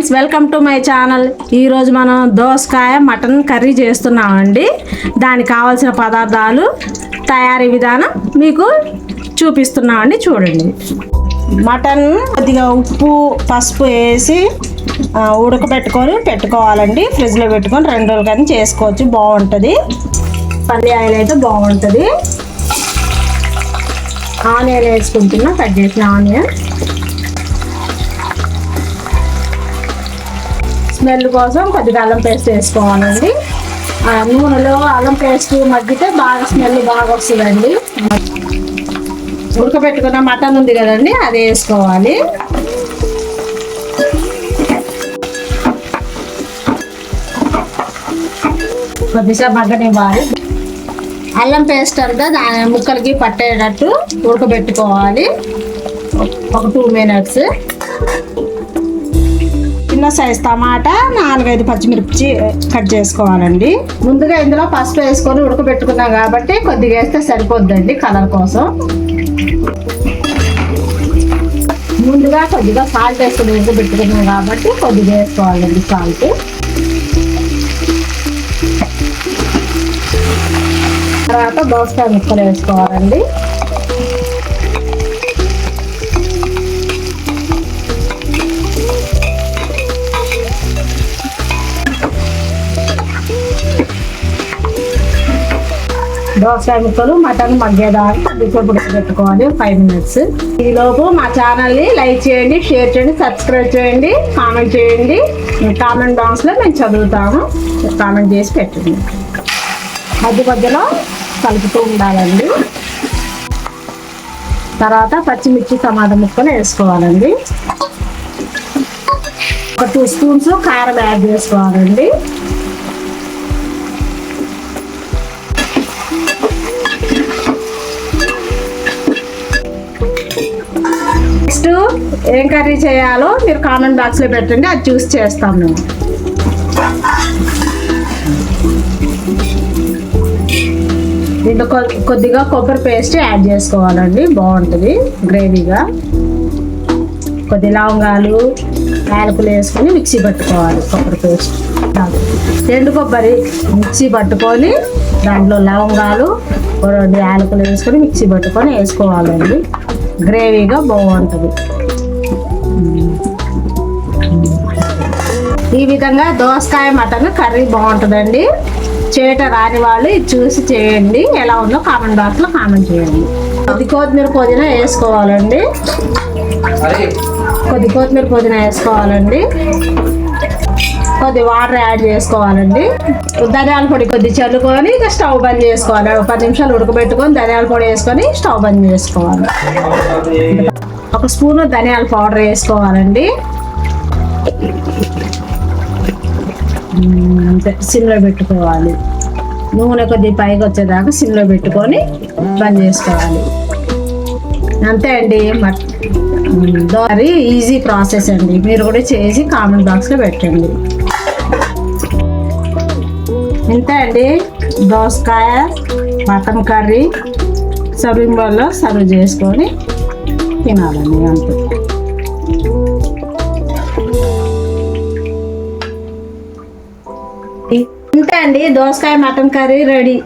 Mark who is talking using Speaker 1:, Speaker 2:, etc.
Speaker 1: Friends welcome to my channel. ఈరోజు మనం దోసకాయ మటన్ కర్రీ చేస్తున్నామండి. దానికి కావాల్సిన పదార్థాలు తయారీ విధానం మీకు చూపిస్తున్నామండి. చూడండి. మటన్ కొద్దిగా ఉప్పు పసుపు వేసి ఉడకబెట్టుకొని పెట్టుకోవాలండి. ఫ్రిడ్జ్లో పెట్టుకొని రెండు రోజులు కానీ చేసుకోవచ్చు. బాగుంటుంది. పల్లి ఆయిల్ అయితే బాగుంటుంది. ఆనియన్ వేసుకుంటున్నా. కట్ చేసిన ఆనియన్. స్మెల్ కోసం కొద్దిగా అల్లం పేస్ట్ వేసుకోవాలండి. నూనెలో అల్లం పేస్ట్ మగ్గితే బాగా స్మెల్ బాగా వస్తుందండి. ఉడకబెట్టుకున్న మటన్ ఉంది కదండి అది వేసుకోవాలి. కొద్దిసేపు మగ్గనివ్వాలి. అల్లం పేస్ట్ అంతా దాని ముక్కలకి పట్టేటట్టు ఉడకబెట్టుకోవాలి. ఒక టూ మినిట్స్ చిన్న సైజ్ టమాటా నాలుగైదు పచ్చిమిర్చి కట్ చేసుకోవాలండి. ముందుగా ఇందులో పసుపు వేసుకొని ఉడకబెట్టుకున్నాం కాబట్టి కొద్దిగా వేస్తే సరిపోద్దండి కలర్ కోసం. ముందుగా కొద్దిగా సాల్ట్ వేసుకొని ఉడకబెట్టుకున్నాం కాబట్టి కొద్దిగా వేసుకోవాలండి సాల్ట్ తర్వాత దోసకాయ ముక్కలు వేసుకోవాలండి. దోసకాయ ముక్కలు మటన్ మగ్గేదాకా కొద్దిసేపు పెట్టుకోవాలి ఫైవ్ మినిట్స్ ఈలోపు మా ఛానల్ని లైక్ చేయండి షేర్ చేయండి సబ్స్క్రైబ్ చేయండి కామెంట్ చేయండి. కామెంట్ బాక్స్లో మేము చదువుతాము. కామెంట్ చేసి పెట్టండి. మధ్య మధ్యలో కలుపుతూ ఉండాలండి. తర్వాత పచ్చిమిర్చి టమాటా ముక్కలు వేసుకోవాలండి. ఒక టూ స్పూన్స్ కారం యాడ్ చేసుకోవాలండి. నెక్స్ట్ ఏం కర్రీ చేయాలో మీరు కామెంట్ బాక్స్లో పెట్టండి అది చూసి చేస్తాం మేము. దీంట్లో కొద్దిగా కొబ్బరి పేస్ట్ యాడ్ చేసుకోవాలండి బాగుంటుంది గ్రేవీగా. కొద్ది లవంగాలు యాలకులు వేసుకొని మిక్సీ పట్టుకోవాలి కొబ్బరి పేస్ట్. ఎండు కొబ్బరి మిక్సీ పట్టుకొని దాంట్లో లవంగాలు రెండు యాలకులు వేసుకొని మిక్సీ పట్టుకొని వేసుకోవాలండి. గ్రేవీగా బాగుంటుంది. ఈ విధంగా దోసకాయ మటన్ కర్రీ బాగుంటుందండి. చేయట రాని వాళ్ళు ఇది చూసి చేయండి. ఎలా ఉందో కామెంట్ బాక్స్లో కామెంట్ చేయండి. కొద్ది కొత్తిమీర పుదీనా వేసుకోవాలండి. కొద్ది కొత్తిమీర పుదీనా వేసుకోవాలండి. కొద్ది వాటర్ యాడ్ చేసుకోవాలండి. ధనియాల పొడి కొద్ది చల్లుకొని ఇక స్టవ్ బంద్ చేసుకోవాలి. ఒక పది నిమిషాలు ఉడకబెట్టుకొని ధనియాల పొడి వేసుకొని స్టవ్ బంద్ చేసుకోవాలి. ఒక స్పూన్ ధనియాల పౌడర్ వేసుకోవాలండి. అంతే. సిమ్లో పెట్టుకోవాలి. నూనె కొద్ది పైకి వచ్చేదాకా సిమ్లో పెట్టుకొని బంద్ చేసుకోవాలి. అంతే అండి మరి ఈజీ ప్రాసెస్ అండి. మీరు కూడా చేసి కామెంట్ బాక్స్లో పెట్టండి. ఇంతే అండి. దోసకాయ మటన్ కర్రీ సర్వింగ్ బౌల్లో సర్వ్ చేసుకొని తినాలండి అంతే. ఇంతే అండి దోసకాయ మటన్ కర్రీ రెడీ.